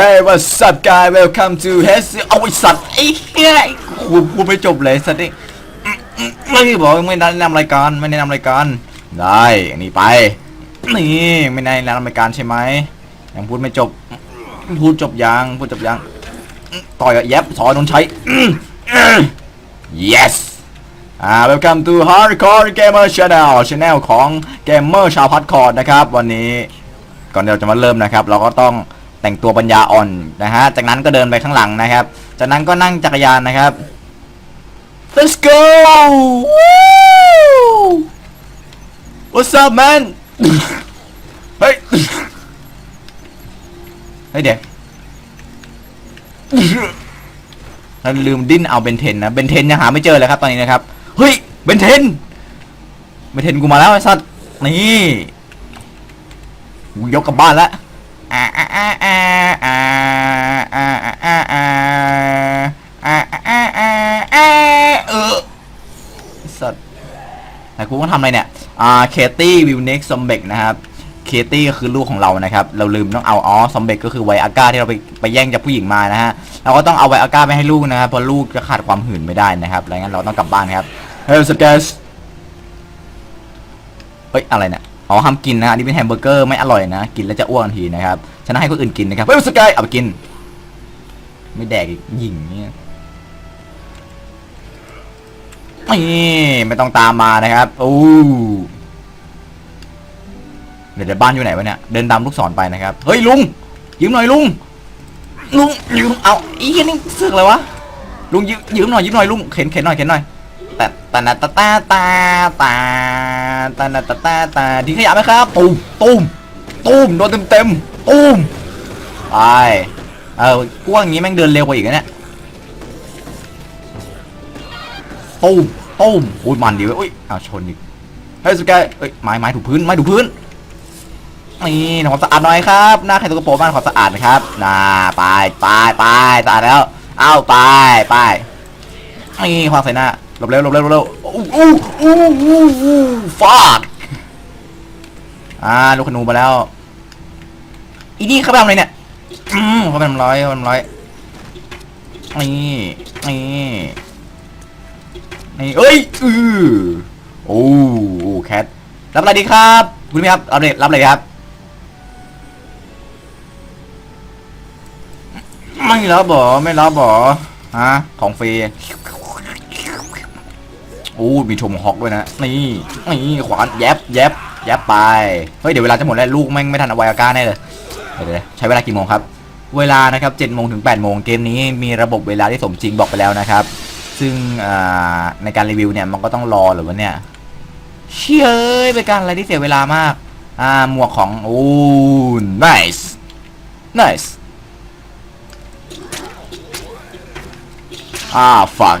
Hey what's up guy welcome to h e s เอาไอสัตว์ไอ้เหี้ยกูพูดไม่จบเลยสัตว์นี่ไม่บอกไม่แนะนำรายการไม่แนะนำรายการได้อันนี้ไปนี่ไม่แนะนำรายการใช่ไหมยังพูดไม่จบพูดจบยังพูดจบยังต่อยกับแยบสอนนนใช้ yes อ่า welcome to hardcore gamer channel channel ของ gamer ชาวพัดคอร์ดนะครับ วันนี้ก่อนเราจะมาเริ่มนะครับ เราก็ต้อง แต่งตัวปัญญาอ่อนนะฮะ จากนั้นก็เดินไปข้างหลังนะครับ จากนั้นก็นั่งจักรยานนะครับ let's go What's up man เฮ้ย เฮ้ยเดี๋ยวเราลืมดิ้นเอาเบนเทนนะ เบนเทนยังหาไม่เจอเลยครับตอนนี้นะครับ เฮ้ย เบนเทน เบนเทนกูมาแล้วไอ้สัตว์ นี่กูยกกลับบ้านแล้ว สัตว์แต่กูก็ทำอะไรเนี่ยอ่าเคตี้วิวเน็กซอมเบกนะครับเคตี้ก็คือลูกของเรานะครับ เราลืมต้องเอาอ๋อซอมเบกก็คือไวอาก้าที่เราไปไปแย่งจากผู้หญิงมานะฮะ เราก็ต้องเอาไวอาก้าไปให้ลูกนะครับเพราะลูกจะขาดความหื่นไม่ได้นะครับดังนั้นเราต้องกลับบ้านครับเฮ้ยสเกสเฮ้ยอะไรเนี่ย อ๋อห้ามกินนะฮะอันนี่เป็นแฮมเบอร์เกอร์ไม่อร่อยนะ กินแล้วจะอ้วนทันทีนะครับฉะนั้นให้คนอื่นกินนะครับเฮ้ยสกายเอาไปกิน ไม่แดกอีกหยิ่งเนี่ยนี่ไม่ต้องตามมานะครับโอ้เดี๋ยวบ้านอยู่ไหนวะเนี่ยเดินตามลูกศรไปนะครับเฮ้ยลุงยืมหน่อยลุงลุงยืมเอาอีกนี่เสือกเลยวะลุงยืมยืมหน่อยยืมหน่อยลุงเข็นเข็นหน่อยเข็นหน่อยแต่แตานาตาตาตาตา ตานาตาตาตาทิ้งขยะไหมครับ ตูมตูมตูมโดนเต็มเต็มตูมไปเออกว่าอย่างงี้แม่งเดินเร็วกว่าอีกนะเนี่ยตูมตูมอุ้ยมันดีเว้ยอุ้ยอ้าวชนอีกเฮ้ยสกายเอ้ยไม้ไม้ถูพื้นไม้ถูพื้นนี่ทำความสะอาดหน่อยครับหน้าใครตัวกระโปรงบ้านความสะอาดนะครับน่าไปไปไปสะอาดแล้ว เอาไปไปนี่ความใส่หน้า หลบเร็วหลบเร็วหลบเร็วอู้อู้อู้อู้อู้ฟาดอ่าลูกขนูมาแล้วอีนี่เขาไปทำอะไรเนี่ยอืมเขาไปทำร้อยเขาไปทำร้อยนี่นี่นี่เอ้ยอือโอ้โอ้แคทรับอะไรดีครับคุณพี่ครับรับเลยรับเลยครับไม่รับบ่ไม่รับบ่ฮะของฟรี อ้มีชมฮอกด้วยนะ นี่นี่ขวานแยบแยบแยบไป เฮ้ย เดี๋ยวเวลาจะหมดแล้วลูกแม่งไม่ทันเอาไวอาก้าแน่เลยเดี๋ยวใช้เวลากี่โมงครับ เวลานะครับ7โมงถึง8โมงเกมนี้มีระบบเวลาที่สมจริงบอกไปแล้วนะครับ ซึ่งในการรีวิวเนี่ยมันก็ต้องรอหรือว่าเนี่ย เชี่ยเอ้ยเป็นการอะไรที่เสียเวลามาก อ่าหมวกของโอ้ nice nice อ่า fuck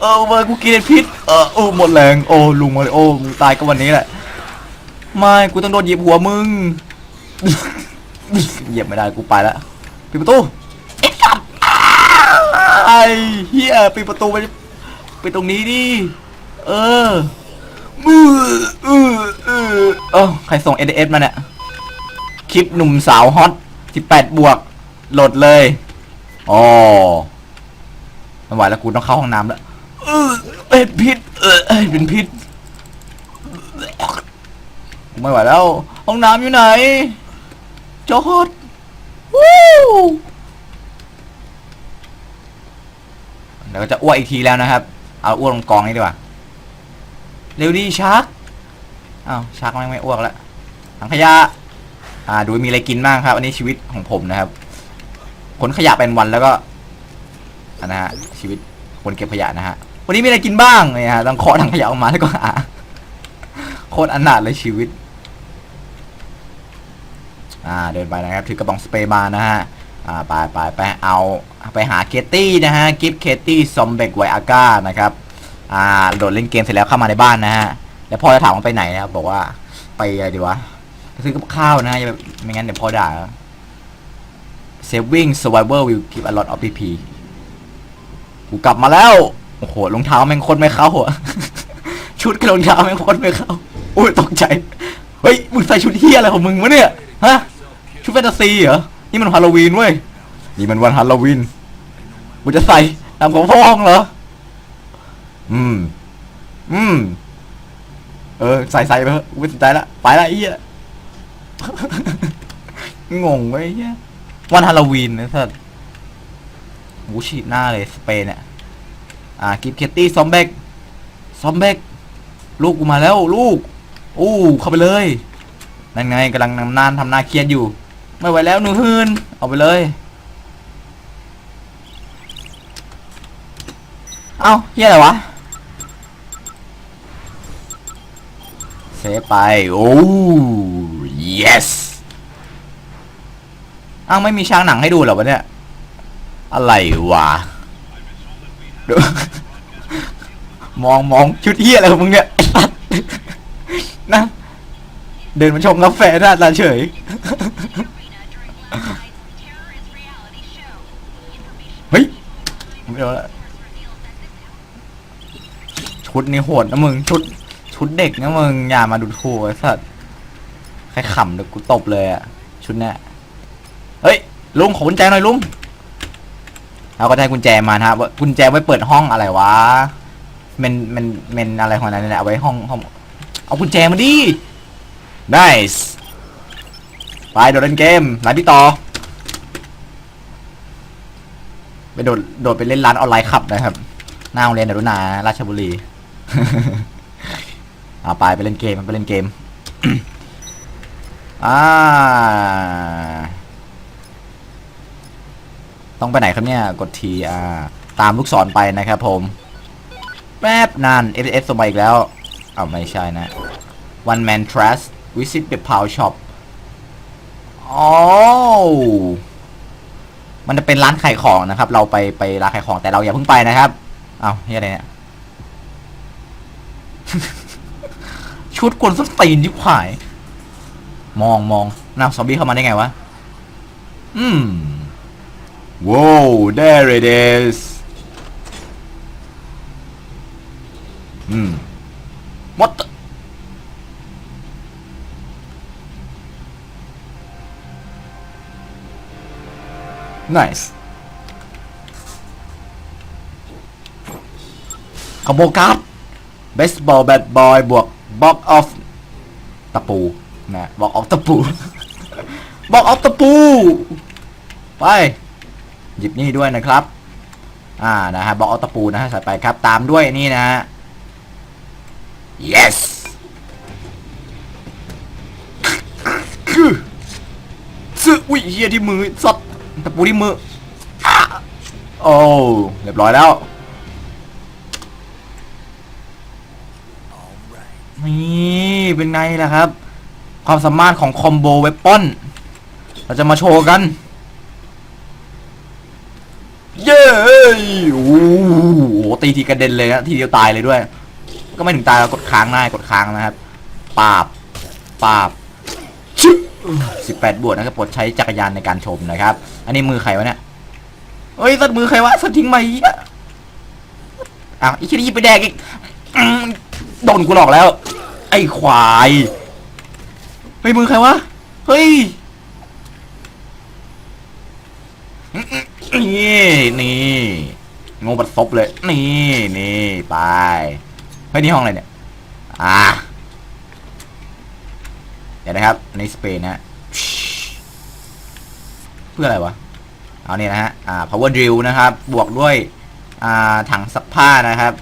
เออเว้กูกินพิษเออโอ้หมดแรงโอ้ลุงมาริโอมึงตายก็วันนี้แหละไม่กูต้องโดนเหยียบหัวมึงเหยียบไม่ได้กูไปแล้วปิดประตูไอ้สัตว์ไอ้เฮียปิดประตูไปไปตรงนี้ดิเออมือเออเออเออใครส่ง s อ s มาเนี่ยคลิปหนุ่มสาวฮอต18บวกโหลดเลยอ๋อไม่ไหวแล้วกูต้องเข้าห้องน้ำแล้ว เออเป็นพิษเออเป็นพิษไม่ไหวแล้ว ห้องน้ำอยู่ไหนจอดวู้เดี๋ยวจะอ้วกอีกทีแล้วนะครับ เอาอ้วกลงกองนี้ดีกว่า เร็วดีชักอ้าวชักไม่ไม่อ้วกแล้วถังขยะ อ่า ดูมีอะไรกินบ้างครับ อันนี้ชีวิตของผมนะครับขนขยะเป็นวันแล้วก็อันนะฮะชีวิตคนเก็บขยะนะฮะ วันนี้มีอะไรกินบ้างเนี่ยฮะต้องเคาะถังขยะออกมาแล้วก็หาโคตรอนาถเลยชีวิต อ่าเดินไปนะครับถือกระป๋องสเปรย์มานะฮะอ่าไปไปไปเอาไปหาเคตตี้นะฮะกิฟเคตตี้ซอมเบกไวอาก้านะครับอ่าโดดเล่นเกมเสร็จแล้วเข้ามาในบ้านนะฮะแล้วพ่อจะถามว่าไปไหนนะครับบอกว่าไปอะไรดีวะซื้อกับข้าวนะอย่าไม่งั้นเดี๋ยวพ่อด่า saving survivor will give a lot of pp กูกลับมาแล้ว โอ้โหรองเท้าแม่งคนไม่เข้าอะชุดกับรองเท้าแม่งคนไม่เข้าอุ้ยตกใจเฮ้ยมึงใส่ชุดเฮียอะไรของมึงวะเนี่ยฮะชุดแฟนตาซีเหรอนี่มันฮาโลวีนเว้ยนี่มันวันฮาโลวีนมึงจะใส่ตามของพ่องเหรออืม อืม เออ ใส่ใส่ไปเถอะกูไม่สนใจละไปละไอ้เหี้ยงงเว้ยไอ้เหี้ยวันฮาโลวีนนะสัสหูฉีดหน้าเลยสเปนเนี่ย อ่ากิฟเคตตี้ซอมเบกซอมเบกลูกกูมาแล้วลูกอู้เข้าไปเลยนั่นไงกำลังนานทำนาเครียดอยู่ ไม่ไหวแล้วหนูฮืนเอาไปเลย เอ้าเฮียอะไรวะเซฟไป โอ้ yes อ้าวไม่มีช้างหนังให้ดูเหรอวะเนี่ย อะไรวะ ดูมองมองชุดเฮียอะไรของมึงเนี่ยนะ เดินมาชมกาแฟหน้าตาเฉย เฮ้ยไม่รู้ละชุดนี่โหดนะมึง ชุด ชุดเด็กนะมึง อย่ามาดูถูกไอ้สัสใครขำเดี๋ยวกูตบเลยอะชุดเนี้ยเฮ้ย ลุงขอกุญแจหน่อยลุง เราก็ได้กุญแจมานะครับกุญแจไว้เปิดห้องอะไรวะเมนเมนเมนอะไรของนั้นนี่แหละเอาไว้ห้องห้องเอากุญแจมาดิ nice ไปโดดเล่นเกมร้านพี่ต่อไปโดดโดดไปเล่นร้านออนไลน์ขับนะครับหน้าโรงเรียนเดรุณาราชบุรีเอาไปไปเล่นเกมไปเล่นเกมอ่า ต้องไปไหนครับเนี่ยกดทีอ่าตามลูกศรไปนะครับผมแป๊บนาน S S ส่งมาอีกแล้วเอ้าไม่ใช่นะ One Man Trust Visit the Power Shop อ๋อมันจะเป็นร้านขายของนะครับ เราไปไปร้านขายของแต่เราอย่าเพิ่งไปนะครับเอาเฮียอะไรเนี่ยชุดกวนส้นตีนยิบหาย มองมองนาซอมบี้เข้ามาได้ไงวะ อืม wow there it is อืม what the? nice ขโมยการ์ด baseball bat boy บวก box of ตะปูนะ box of ตะปู box of ตะปู ไป หยิบนี่ด้วยนะครับอ่านะฮะ box of ตะปูนะฮะใส่ไปครับตามด้วยนี่นะฮะ yes คือซื้ออุ้ยเฮียที่มือสัตว์ตะปูที่มือโอ้เรียบร้อยแล้วนี่เป็นไงล่ะครับ ความสามารถของคอมโบเวปอน เราจะมาโชว์กัน เยโอ้โหตีทีกระเด็นเลยนะทีเดียวตายเลยด้วย ก็ไม่ถึงตายเรากดค้างได้กดค้างนะครับปาบปาบชึสิบแปดบวกนะครับปรดใช้จักรยานในการชมนะครับ อันนี้มือใครวะเนี่ยเฮ้ยสัตว์มือใครวะสัตว์ทิ้งไปอะอ้าวอีกทีนี้ยิบไปแดกอีกโดนกูหลอกแล้ว ไอ้ควายเฮ้ยมือใครวะเฮ้ย นี่นี่งงบัดซบเลย นี่นี่ไปเฮ้ยนี่ห้องอะไรเนี่ย อ่าเดี๋ยวนะครับในสเปนนะฮะเพื่ออะไรวะ เอาเนี่ยนะฮะ อ่า power drill นะครับ บวกด้วย อ่า ถังซักผ้านะครับ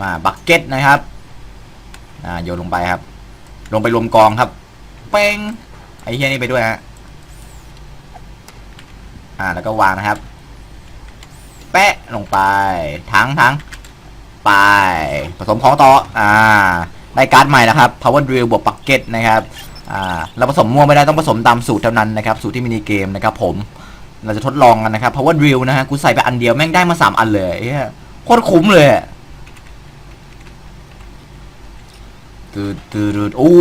มาบักเก็ตนะครับ อ่า โยนลงไปครับ ลงไปรวมกองครับ เป้งไอ้เฮียนี่ไปด้วยฮะ อ่าแล้วก็วางนะครับ แปะลงไปทั้งทั้งไป ผสมของต่ออ่าได้การ์ดใหม่นะครับ power drill บวก bucket นะครับอ่าเราผสมมั่วไม่ได้ต้องผสมตามสูตรเท่านั้นนะครับ สูตรที่มินิเกมนะครับผมเราจะทดลองกันนะครับเพราะว่าดริลนะฮะกูใส่ไปอันเดียวแม่งได้มาสามอันเลยโคตรคุ้มเลยตืดตืดตืดอู้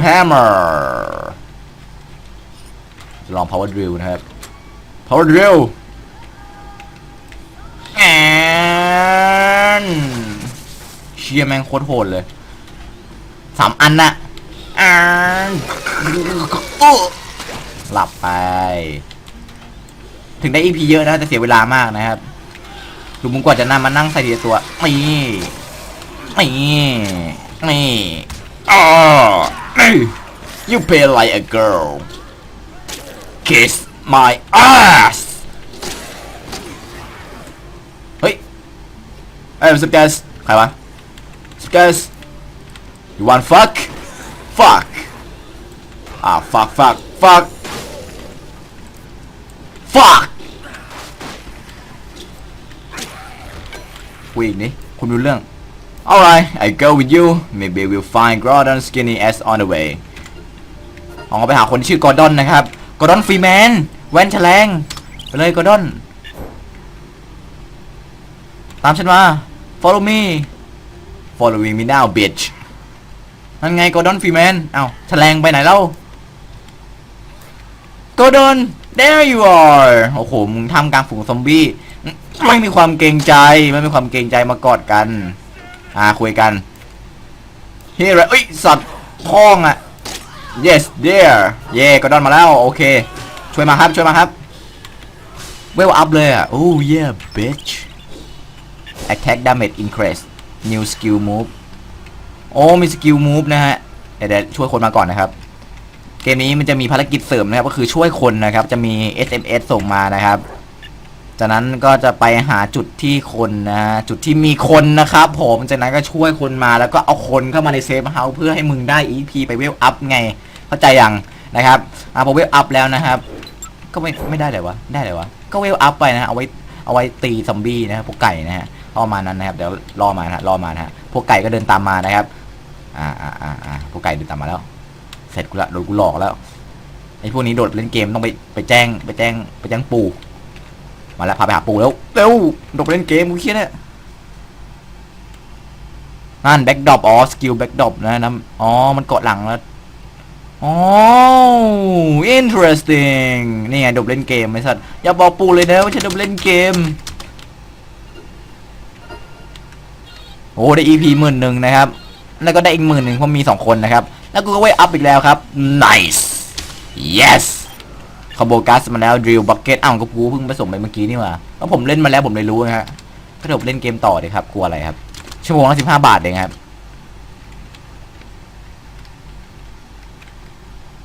แฮมเมอร์ลอง power drill นะครับ power drill แอนเชียแม่งโคตรโหดเลยสามอันน่ะแอนหลับไป ถึงได้ EP เยอะนะแต่เสียเวลามากนะครับดูมึงกว่าจะนำมานั่งใส่ทีตัวนี่นี่นี่อ๋อ you play like a girl kiss my ass เฮ้ยเอ้ยสเกสใครวะสเกส you want fuck fuck อ่า fuck fuck fuck fuck คุยอีกนี่คุณรู้เรื่อง alright I go with you maybe we'll find Gordon skinny ass on the way ออกไปหาคนที่ชื่อกอร์ดอนนะครับ กอร์ดอนฟรีแมน แว่นแฉลงไปเลยกอร์ดอน ตามฉันมา follow me following me now bitch นั่นไงกอร์ดอนฟรีแมน เอ้าแฉลงไปไหนเล่ากอร์ดอน there you are โอ้โห มึงทำกลางฝูงซอมบี้ ไม่มีความเกรงใจ ไม่มีความเกรงใจมากอดกัน อ่า คุยกันเฮ้ยเอ้ย สัตว์พ้องอะ yes there เย่กอร์ดอนมาแล้ว โอเค ช่วยมาครับช่วยมาครับเวลอัพเลยอะโอ้ yeah bitch attack damage increase new skill move โอ้มีสกิลมูฟนะฮะเดี๋ยวช่วยคนมาก่อนนะครับ เกมนี้มันจะมีภารกิจเสริมนะครับ ก็คือช่วยคนนะครับ จะมี SMS ส่งมานะครับ จากนั้นก็จะไปหาจุดที่คนนะจุดที่มีคนนะครับผมจากนั้นก็ช่วยคนมาแล้วก็เอาคนเข้ามาในเซฟเฮาส์เพื่อให้มึงได้ EP ไปเวลอัพไง เข้าใจยังนะครับอ่าพอเวลอัพแล้วนะครับ ก็ไม่ไม่ได้เลยวะได้เลยวะก็เวลอัพไปนะฮะเอาไว้เอาไว้ตีซอมบี้นะฮะพวกไก่นะฮะประมาณนั้นนะครับเดี๋ยวรอมานะฮะรอมานะฮะพวกไก่ก็เดินตามมานะครับ อ่าอ่าอ่าอ่าพวกไก่เดินตามมาแล้ว เสร็จกูละโดนกูหลอกแล้วไอ้พวกนี้โดดเล่นเกมต้องไปไปแจ้งไปแจ้งไปแจ้งปู่มาแล้วพาไปหาปู่แล้วเร็วโดดไปเล่นเกมกูเครียดเนี่ยนั่นแบ็กดรอปอ๋อสกิลแบ็กดรอปนะนะอ๋อมันเกาะหลังแล้ว โอ๋อ interesting นี่ไงดดเล่นเกมไอ้สัตว์อย่าบอกปู่เลยนะว่าฉันดดเล่นเกม โอ้ได้ EP หมื่นหนึ่งนะครับ แล้วก็ได้อีกหมื่นหนึ่งเพราะมีสองคนนะครับ แล้วกูก็เวทอัพอีกแล้วครับ nice yes คาโบกัสมาแล้วดริลบักเก็ตอ้าวก็กูเพิ่งผสมไปเมื่อกี้นี่หว่าก็ผมเล่นมาแล้วผมเลยรู้นะฮะก็ดี๋ยวผมเล่นเกมต่อเลยครับกลัวอะไรครับ ชั่วโมงละสิบห้าบาทเองครับ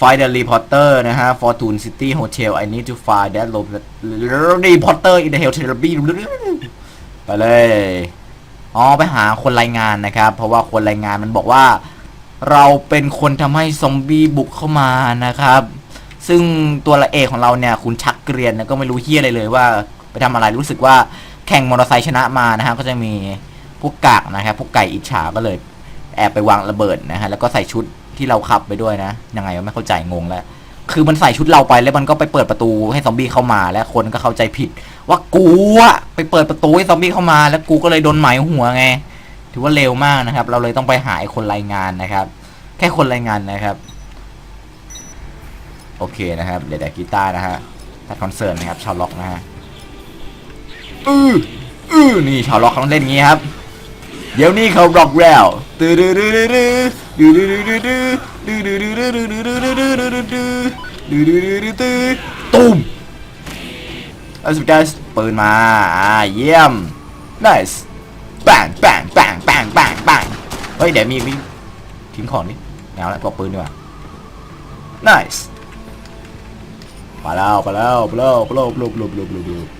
find the reporter นะฮะ Fortune City Hotel I need to find that reporter in the hotel lobby ไปเลย อ๋อ ไปหาคนรายงานนะครับ เพราะว่าคนรายงานมันบอกว่า เราเป็นคนทำให้ซอมบี้บุกเข้ามานะครับ ซึ่งตัวละเอกของเราเนี่ย คุณชักเกรียนนี่ยก็ไม่รู้เฮียอะไรเลยว่า ไปทำอะไรรู้สึกว่าแข่งมอเตอร์ไซค์ชนะมานะฮะ ก็จะมีพวกกากนะครับพวกไก่อิจฉาก็เลยแอบไปวางระเบิดนะฮะ แล้วก็ใส่ชุด ที่เราขับไปด้วยนะยังไงก็ไม่เข้าใจงงแล้ว คือมันใส่ชุดเราไปแล้วมันก็ไปเปิดประตูให้ซอมบี้เข้ามาแล้วคนก็เข้าใจผิด ว่ากูอะไปเปิดประตูให้ซอมบี้เข้ามา แล้วกูก็เลยโดนหมายหัวไง ถือว่าเร็วมากนะครับ เราเลยต้องไปหาไอ้คนรายงานนะครับ แค่คนรายงานนะครับ โอเคนะครับเดี๋ยวแดกกีตาร์นะฮะตัดคอนเสิร์ตนะครับชาวล็อกนะฮะอืออือนี่ชาวล็อกเขาต้องเล่นงี้ครับ เดี๋ยวนี้เขาบล็อกแล้วตืดดืดดืดดืดดืดดืดดืดดืดดืดดืดดืดดืดดืดดืดดืดดืดดืดดืดตุ้มเอาสุดท้ายปืนมาเยี่ยม nice ปังปังปังปังปังปังเฮ้ยเดี๋ยวมีมีทิ้งของนิดเอาละปอกปืนดีกว่า nice ไปแล้วไปแล้วไปแล้วไปแล้วไปแล้วไปแล้วไปแล้ว